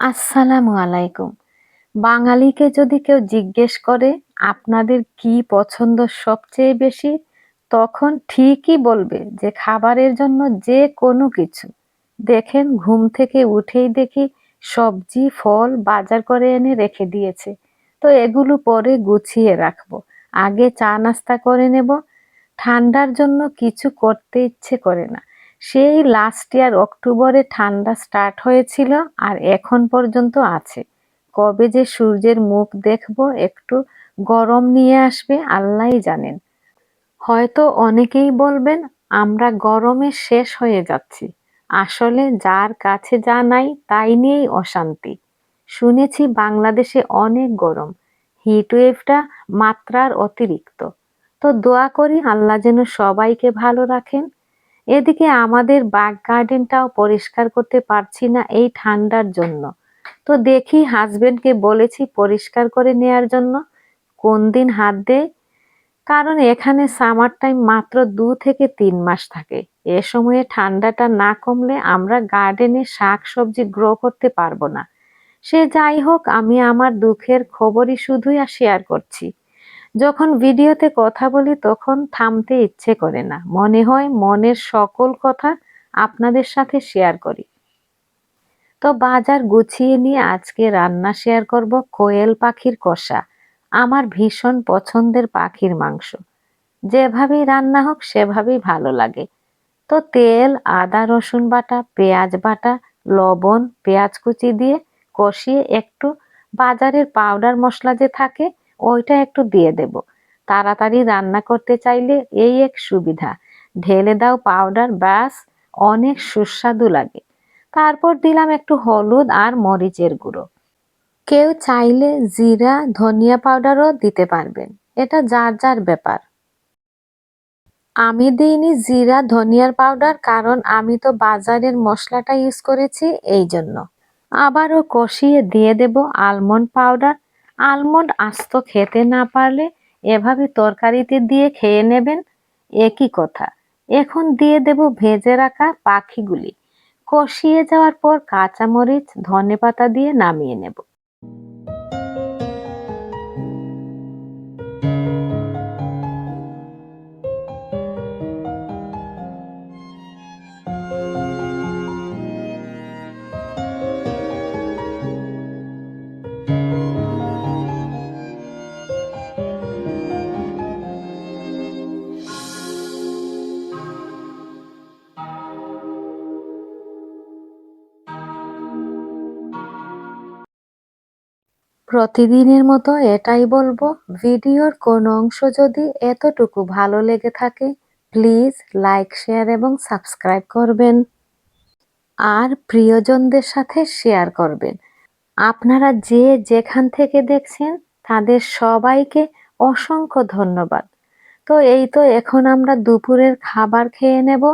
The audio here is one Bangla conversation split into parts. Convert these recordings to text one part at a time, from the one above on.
আসসালামু আলাইকুম। বাঙালিকে যদি কেউ জিজ্ঞেস করে, আপনাদের কি পছন্দ সবচেয়ে বেশি? তখন ঠিকই বলবে যে, খাবারের জন্য যে কোনো কিছু। দেখেন, ঘুম থেকে উঠেই দেখি সবজি, ফল বাজার করে এনে রেখে দিয়েছে। তো এগুলো পরে গুছিয়ে রাখব। আগে চা নাস্তা করে নেব। ঠান্ডার জন্য কিছু করতে ইচ্ছে করে না। সেই লাস্ট ইয়ার অক্টোবরে ঠান্ডা স্টার্ট হয়েছিল আর এখন পর্যন্ত আছে। কবে যে সূর্যের মুখ দেখব একটু গরম নিয়ে আসবে, আল্লাহই জানেন। হয়তো অনেকেই বলবেন, আমরা গরমে শেষ হয়ে যাচ্ছি। আসলে যার কাছে যা নাই তাই নিয়েই অশান্তি। শুনেছি বাংলাদেশে অনেক গরম। হিটওয়েভটা মাত্রার অতিরিক্ত। তো দোয়া করি আল্লাহ যেন সবাইকে ভালো রাখেন এদিকে আমাদের বাগ গার্ডেনটাও পরিষ্কার করতে পারছি না এই ঠান্ডার জন্য। তো দেখি হাজবেন্ডকে বলেছি পরিষ্কার করে নেয়ার জন্য, কোন দিন হাত দেয় কারণ এখানে সামার টাইম মাত্র দু থেকে তিন মাস থাকে। এ সময়ে ঠান্ডাটা না কমলে আমরা গার্ডেনে শাক সবজি গ্রো করতে পারব না। সে যাই হোক, আমি আমার দুঃখের খবরই শুধুই আর শেয়ার করছি। যখন ভিডিওতে কথা বলি তখন থামতে ইচ্ছে করে না। মনে হয় মনের সকল কথা আপনাদের সাথে শেয়ার করি। তো বাজার গুছিয়ে নিয়ে আজকে রান্না শেয়ার করব কোয়েল পাখির কষা, আমার ভীষণ পছন্দের পাখির মাংস। যেভাবেই রান্না হোক সেভাবেই ভালো লাগে। তো তেল, আদা, রসুন বাটা, পেঁয়াজ বাটা, লবণ, পেঁয়াজ কুচি দিয়ে কষিয়ে একটু বাজারের পাউডার মশলা যে থাকে ওইটা একটু দিয়ে দেব। তাড়াতাড়ি রান্না করতে চাইলে এই এক সুবিধা। ঢেলে দাও পাউডার ব্যাস অনেক সুস্বাদু লাগে। তারপর দিলাম একটু হলুদ আর মরিচের গুঁড়ো। কেউ চাইলে জিরা, ধনিয়া পাউডারও দিতে পারবেন। এটা যার যার ব্যাপার। আমি দিইনি জিরা, ধনিয়ার পাউডার, কারণ আমি তো বাজারের মশলাটা ইউজ করেছি এই জন্য আবারও কষিয়ে দিয়ে দেব আলমন্ড পাউডার আলমন্ড আস্ত খেতে না পারলে এভাবে তরকারিতে দিয়ে খেয়ে নেবেন? একই কথা। এখন দিয়ে দেব ভেজে রাখা পাখিগুলি। কষিয়ে যাওয়ার পর কাঁচামরিচ ধনে পাতা দিয়ে নামিয়ে নেব। প্রতিদিনের মতো এটাই বলব, ভিডিওর কোন অংশ যদি এতটুকু ভালো লেগে থাকে, প্লিজ লাইক, শেয়ার এবং সাবস্ক্রাইব করবেন। আর প্রিয়জনদের সাথে শেয়ার করবেন। আপনারা যে যেখান থেকে দেখছেন, তাদের সবাইকে অসংখ্য ধন্যবাদ। তো এই তো এখন আমরা দুপুরের খাবার খেয়ে নেব।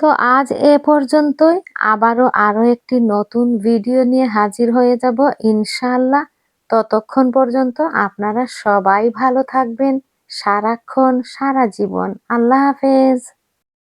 তো আজ এ পর্যন্তই। আবারও আরও একটি নতুন ভিডিও নিয়ে হাজির হয়ে যাব ইনশাল্লাহ ততক্ষণ পর্যন্ত আপনারা সবাই ভালো থাকবেন সারাক্ষণ সারা জীবন। আল্লাহ হাফেজ।